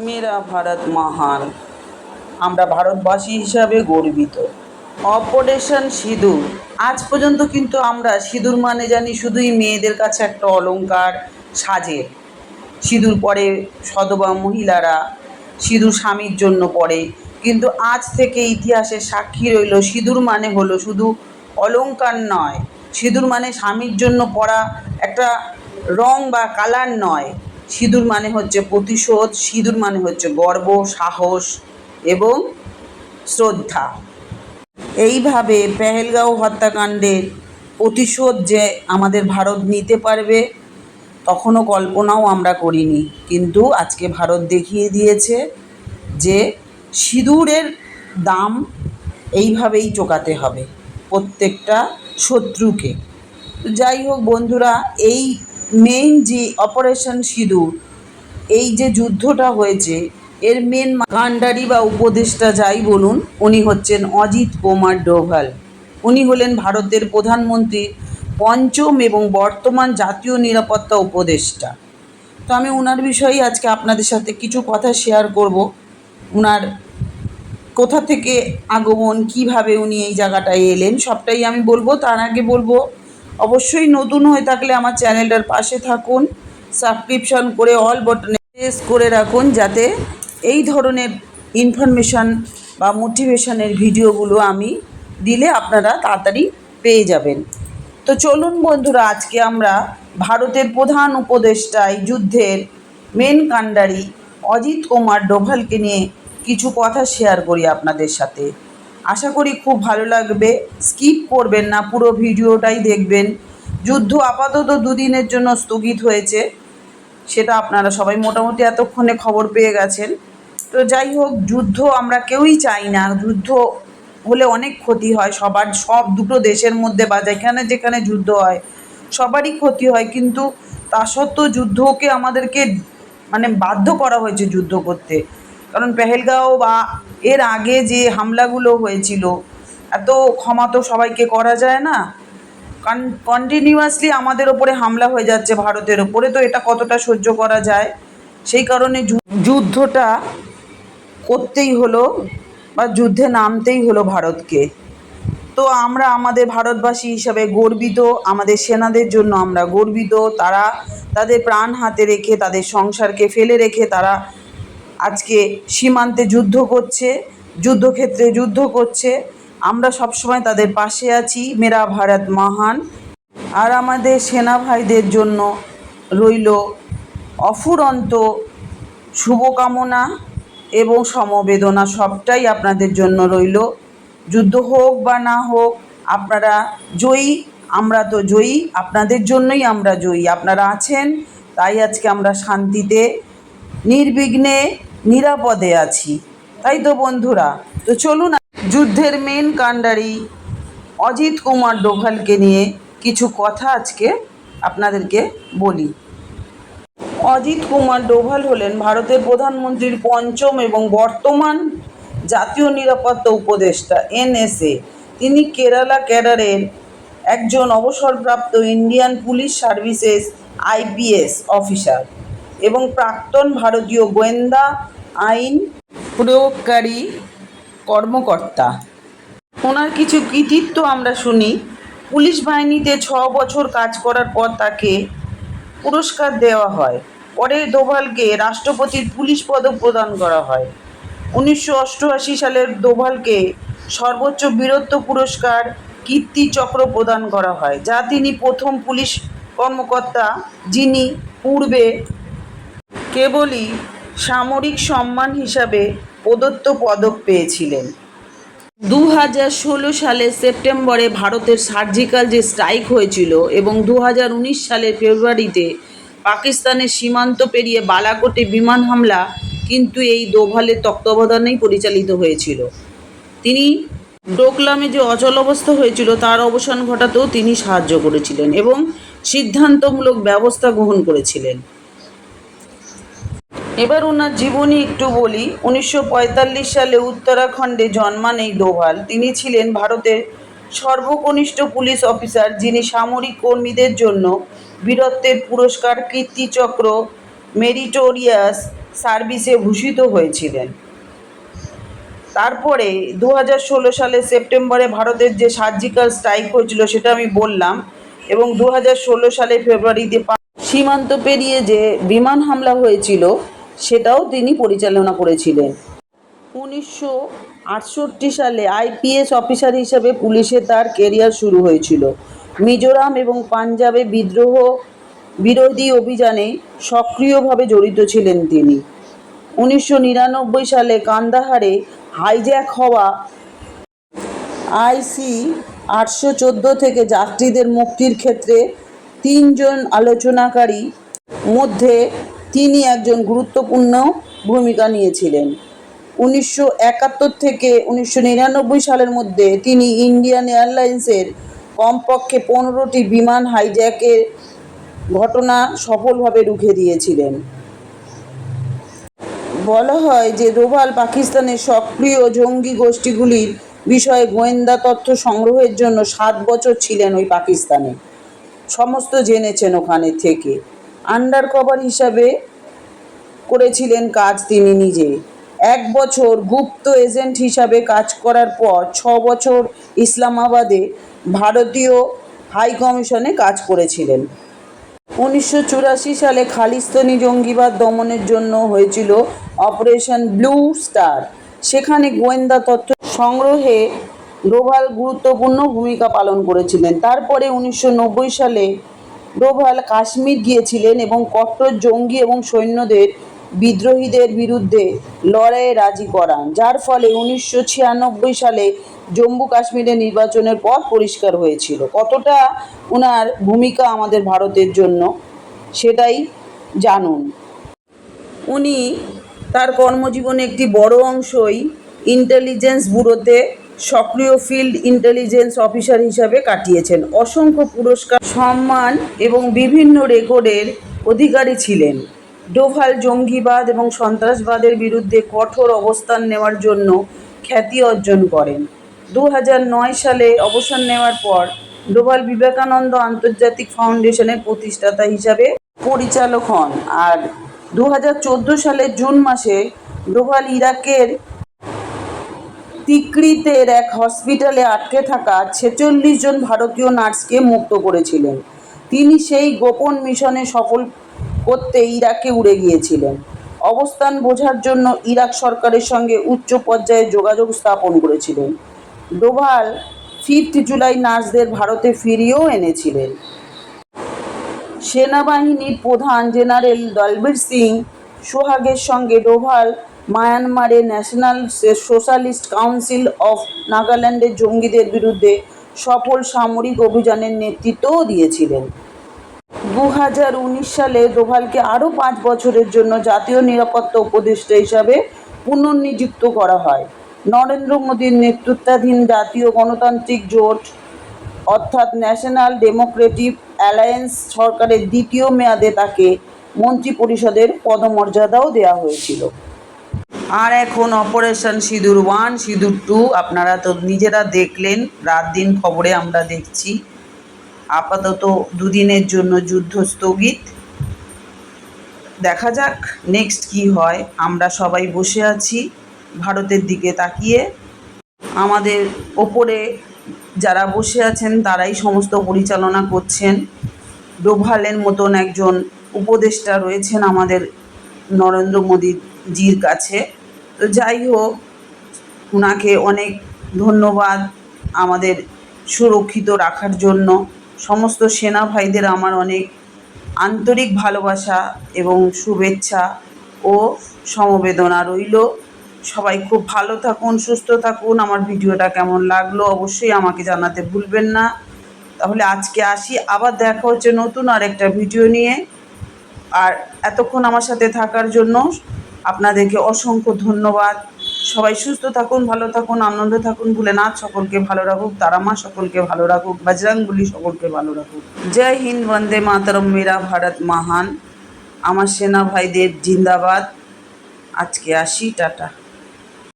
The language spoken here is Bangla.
মেরা ভারত মহান। আমরা ভারতবাসী হিসাবে গর্বিত। অপারেশন সিঁদুর। আজ পর্যন্ত কিন্তু আমরা সিঁদুর মানে জানি শুধুই মেয়েদের কাছে একটা অলংকার, সাজে। সিঁদুর পরে সধবা মহিলারা সিঁদুর স্বামীর জন্য পরে কিন্তু আজ থেকে ইতিহাসের সাক্ষী রইল, সিঁদুর মানে হলো শুধু অলংকার নয়। সিঁদুর মানে স্বামীর জন্য পরা একটা রং বা কালার নয়। সিঁদুর মানে হচ্ছে প্রতিশোধ, সিঁদুর মানে হচ্ছে গর্ব, সাহস এবং শ্রদ্ধা। এইভাবে পেহেলগাঁও হত্যাকাণ্ডের প্রতিশোধ যে আমাদের ভারত নিতে পারবে, তখনও কল্পনাও আমরা করিনি। কিন্তু আজকে ভারত দেখিয়ে দিয়েছে যে সিঁদুরের দাম এইভাবেই চোকাতে হবে প্রত্যেকটা শত্রুকে। যাই হোক বন্ধুরা, এই মেইন যে অপারেশন সিঁদুর, এই যে যুদ্ধটা হয়েছে, এর মেন কাণ্ডারি বা উপদেষ্টা যাই বলুন, উনি হচ্ছেন অজিত কুমার ডোভাল। উনি হলেন ভারতের প্রধানমন্ত্রী, পঞ্চম এবং বর্তমান জাতীয় নিরাপত্তা উপদেষ্টা। তো আমি ওনার বিষয়ে আজকে আপনাদের সাথে কিছু কথা শেয়ার করব। ওনার কোথা থেকে আগমন, কীভাবে উনি এই জায়গাটায় এলেন, সবটাই আমি বলব। তার আগে বলব অবশ্যই নতুন হয়ে থাকলে আমার চ্যানেলটার পাশে থাকুন সাবস্ক্রিপশন করে অল বটনে প্রেস করে রাখুন যাতে এই ধরনের ইনফরমেশান বা মোটিভেশনের ভিডিওগুলো আমি দিলে আপনারা তাড়াতাড়ি পেয়ে যাবেন। তো চলুন বন্ধুরা, আজকে আমরা ভারতের প্রধান উপদেষ্টায় যুদ্ধের মেন কাণ্ডারি অজিত কুমার ডোভালকে নিয়ে কিছু কথা শেয়ার করি আপনাদের সাথে। আশা করি খুব ভালো লাগবে। স্কিপ করবেন না, পুরো ভিডিওটাই দেখবেন। যুদ্ধ আপাতত দুদিনের জন্য স্থগিত হয়েছে। সেটা আপনারা সবাই মোটামুটি এতক্ষণে খবর পেয়ে গেছেন। তো যাই হোক, যুদ্ধ আমরা কেউই চাই না। যুদ্ধ হলে অনেক ক্ষতি হয়। সবার, সব দুটো দেশের মধ্যে বা যেখানে যেখানে যুদ্ধ হয়, সবারই ক্ষতি হয়। কিন্তু তা সত্ত্বেও যুদ্ধকে আমাদেরকে মানে বাধ্য করা হয়েছে যুদ্ধ করতে। কারণ পেহেলগাঁও বা এর আগে যে হামলাগুলো হয়েছিল, এত ক্ষমা তো সবাইকে করা যায় না। কন্টিনিউয়াসলি আমাদের ওপরে হামলা হয়ে যাচ্ছে ভারতের ওপরে, তো এটা কতটা সহ্য করা যায়? সেই কারণে যুদ্ধটা করতেই হলো বা যুদ্ধে নামতেই হলো ভারতকে। তো আমরা আমাদের ভারতবাসী হিসাবে গর্বিত, আমাদের সেনাদের জন্য আমরা গর্বিত, তারা তাদের প্রাণ হাতে রেখে, তাদের সংসারকে ফেলে রেখে তারা আজকে সীমান্তে যুদ্ধ করছে, যুদ্ধক্ষেত্রে যুদ্ধ করছে। আমরা সবসময় তাদের পাশে আছি, মেরা ভারত মহান। আর আমাদের সেনা ভাইদের জন্য রইল অফুরন্ত শুভকামনা এবং সমবেদনা। সবটাই আপনাদের জন্য রইল। যুদ্ধ হোক বা না হোক, আপনারা জয়ী, আমরা তো জয়ী। আপনাদের জন্যই আমরা জয়ী। আপনারা আছেন, তাই আজকে আমরা শান্তিতে, নির্বিঘ্নে নিরাপদে আছি। তাই তো বন্ধুরা, তো চলুন যুদ্ধের মেন কাণ্ডারি অজিত কুমার ডোভালকে নিয়ে কিছু কথা আজকে আপনাদেরকে বলি। অজিত কুমার ডোভাল হলেন ভারতের প্রধানমন্ত্রীর পঞ্চম এবং বর্তমান জাতীয় নিরাপত্তা উপদেষ্টা, এনএসএ। তিনি কেরালা ক্যাডারের একজন অবসরপ্রাপ্ত Indian police services IPS officer. এবং প্রাক্তন ভারতীয় গোয়েন্দা আইন প্রয়োগকারী কর্মকর্তা। ওনার কিছু কৃতিত্ব আমরা শুনি। পুলিশ বাহিনীতে ছ বছর কাজ করার পর তাকে পুরস্কার দেওয়া হয়। পরে দোভালকে রাষ্ট্রপতির পুলিশ পদক প্রদান করা হয়। উনিশশো অষ্টআশি সালের দোভালকে সর্বোচ্চ বীরত্ব পুরস্কার কীর্তি চক্র প্রদান করা হয়, যা তিনি প্রথম পুলিশ কর্মকর্তা যিনি পূর্বে কেবলই সামরিক সম্মান হিসাবে প্রদত্ত পদক পেয়েছিলেন। দু হাজার ষোলো সালের সেপ্টেম্বরে ভারতের সার্জিক্যাল যে স্ট্রাইক হয়েছিল এবং দু হাজার উনিশ সালের ফেব্রুয়ারিতে পাকিস্তানের সীমান্ত পেরিয়ে বালাকোটে বিমান হামলা কিন্তু এই দোভালের তত্ত্বাবধানেই পরিচালিত হয়েছিল। তিনি ডোকলামে যে অচল অবস্থা হয়েছিল তার অবসান ঘটাতেও তিনি সাহায্য করেছিলেন এবং সিদ্ধান্তমূলক ব্যবস্থা গ্রহণ করেছিলেন। এবার ওনার জীবনী একটু বলি। উনিশশো পঁয়তাল্লিশ সালে উত্তরাখণ্ডে জন্মান এই ডোভাল তিনি ছিলেন ভারতের সর্বকনিষ্ঠ পুলিশ অফিসার, যিনি সামরিক কর্মীদের জন্য বীরত্বের পুরস্কার, কীর্তিচক্র, মেরিটোরিয়াস সার্ভিসে ভূষিত হয়েছিলেন। তারপরে দু হাজার ষোলো সালে সেপ্টেম্বরে ভারতের যে সার্জিক্যাল স্ট্রাইক হয়েছিল সেটা আমি বললাম এবং দু হাজার ষোলো সালে ফেব্রুয়ারিতে সীমান্ত পেরিয়ে যে বিমান হামলা হয়েছিল সেটাও তিনি পরিচালনা করেছিলেন। উনিশশো আটষট্টি সালে আইপিএস অফিসার হিসেবে পুলিশে তার কেরিয়ার শুরু হয়েছিল। মিজোরাম এবং পাঞ্জাবে বিদ্রোহ বিরোধী অভিযানে সক্রিয়ভাবে জড়িত ছিলেন তিনি। উনিশশো নিরানব্বই সালে কান্দাহারে হাইজ্যাক হওয়া আইসি আটশো চোদ্দ থেকে যাত্রীদের মুক্তির ক্ষেত্রে তিনজন আলোচনাকারী মধ্যে তিনি একজন গুরুত্বপূর্ণ ভূমিকা নিয়েছিলেন। উনিশশো একাত্তর থেকে উনিশশো নিরানব্বই সালের মধ্যে তিনি ইন্ডিয়ান এয়ারলাইন্সের কমপক্ষে পনেরোটি বিমান হাইজ্যাকের ঘটনা সফলভাবে রুখে দিয়েছিলেন। বলা হয় যে দোভাল পাকিস্তানের সক্রিয় জঙ্গি গোষ্ঠীগুলির বিষয়ে গোয়েন্দা তথ্য সংগ্রহের জন্য সাত বছর ছিলেন ওই পাকিস্তানে। সমস্ত জেনেছেন ওখানে থেকে। আন্ডার কভার হিসাবে করেছিলেন কাজ তিনি নিজে। এক বছর গুপ্ত এজেন্ট হিসাবে কাজ করার পর ছ বছর ইসলামাবাদে ভারতীয় হাই কমিশনে কাজ করেছিলেন। উনিশশো চুরাশি সালে খালিস্তানি জঙ্গিবাদ দমনের জন্য হয়েছিল অপারেশন ব্লু স্টার সেখানে গোয়েন্দা তথ্য সংগ্রহে ডোভাল গুরুত্বপূর্ণ ভূমিকা পালন করেছিলেন। তারপরে উনিশশো নব্বই সালে ডোভাল কাশ্মীর গিয়েছিলেন এবং কট্টর জঙ্গি এবং সৈন্যদের বিদ্রোহীদের বিরুদ্ধে লড়াইয়ে রাজি করান, যার ফলে উনিশশো ছিয়ানব্বই সালে জম্মু কাশ্মীরে নির্বাচনের পথ পরিষ্কার হয়েছিল। কতটা ওনার ভূমিকা আমাদের ভারতের জন্য সেটাই জানুন। উনি তার কর্মজীবনে একটি বড় অংশই ইন্টেলিজেন্স ব্যুরোতে সক্রিয় ফিল্ড ইন্টেলিজেন্স অফিসার হিসাবে কাটিয়েছেন। অসংখ্য পুরস্কার, সম্মান এবং বিভিন্ন রেকর্ডের অধিকারী ছিলেন। ডোভাল জঙ্গিবাদ এবং সন্ত্রাসবাদের বিরুদ্ধে কঠোর অবস্থান নেওয়ার জন্য খ্যাতি অর্জন করেন। দু সালে অবসর নেওয়ার পর ডোভাল বিবেকানন্দ আন্তর্জাতিক ফাউন্ডেশনের প্রতিষ্ঠাতা হিসাবে পরিচালক হন। আর দু হাজার চোদ্দ সালের জুন মাসে ডোভাল ইরাকের তিকরিতের এক হসপিটালে আটকে থাকা ছেচল্লিশ জন ভারতীয় নার্সকে মুক্ত করেছিলেন। তিনি সেই গোপন মিশনে সফল করতে ইরাকে উড়ে গিয়েছিলেন। অবস্থান বোঝার জন্য ইরাক সরকারের সঙ্গে উচ্চ পর্যায়ে যোগাযোগ স্থাপন করেছিলেন। ডোভাল ফিফথ জুলাই নার্সদের ভারতে ফিরিয়েও এনেছিলেন। সেনাবাহিনীর প্রধান জেনারেল দলবীর সিং সোহাগের সঙ্গে ডোভাল মায়ানমারে ন্যাশনাল সোশ্যালিস্ট কাউন্সিল অফ নাগাল্যান্ডের জঙ্গিদের বিরুদ্ধে সফল সামরিক অভিযানের নেতৃত্বও দিয়েছিলেন। দু হাজার উনিশ সালে ডোভালকে আরও পাঁচ বছরের জন্য জাতীয় নিরাপত্তা উপদেষ্টা হিসাবে পুনর্নিযুক্ত করা হয়। নরেন্দ্র মোদীর নেতৃত্বাধীন জাতীয় গণতান্ত্রিক জোট, অর্থাৎ ন্যাশনাল ডেমোক্রেটিক অ্যালায়েন্স সরকারের দ্বিতীয় মেয়াদে তাকে মন্ত্রিপরিষদের পদমর্যাদাও দেওয়া হয়েছিল। আর এখন অপারেশন সিঁদুর ওয়ান, সিঁদুর টু, আপনারা তো নিজেরা দেখলেন, রাত দিন খবরে আমরা দেখছি। আপাতত দুদিনের জন্য যুদ্ধ স্থগিত। দেখা যাক নেক্সট কি হয়। আমরা সবাই বসে আছি, ভারতের দিকে তাকিয়ে। আমাদের ওপরে যারা বসে আছেন, তারাই সমস্ত পরিচালনা করছেন। ডোভালের মতন একজন উপদেষ্টা রয়েছেন আমাদের নরেন্দ্র মোদীজির কাছে। তো যাই হোক ওনাকে অনেক ধন্যবাদ আমাদের সুরক্ষিত রাখার জন্য। সমস্ত সেনা ভাইদের আমার অনেক আন্তরিক ভালোবাসা এবং শুভেচ্ছা ও সমবেদনা রইল। সবাই খুব ভালো থাকুন, সুস্থ থাকুন। আমার ভিডিওটা কেমন লাগল অবশ্যই আমাকে জানাতে ভুলবেন না। তাহলে আজকে আসি, আবার দেখা হচ্ছে নতুন আর একটা ভিডিও নিয়ে। আর এতক্ষণ আমার সাথে থাকার জন্য আপনাদেরকে অসংখ্য ধন্যবাদ। সবাই সুস্থ থাকুন, ভালো থাকুন, আনন্দ থাকুন, ভুলে নাথ সকলকে ভালো রাখুক, তারা মা সকলকে ভালো রাখুক বজরাঙ্গুলি সকলকে ভালো রাখুক। জয় হিন্দ, বন্দে মাতরম, মেরা ভারত মহান। আমার সেনা ভাইদের জিন্দাবাদ। আজকে আসি, টাটা।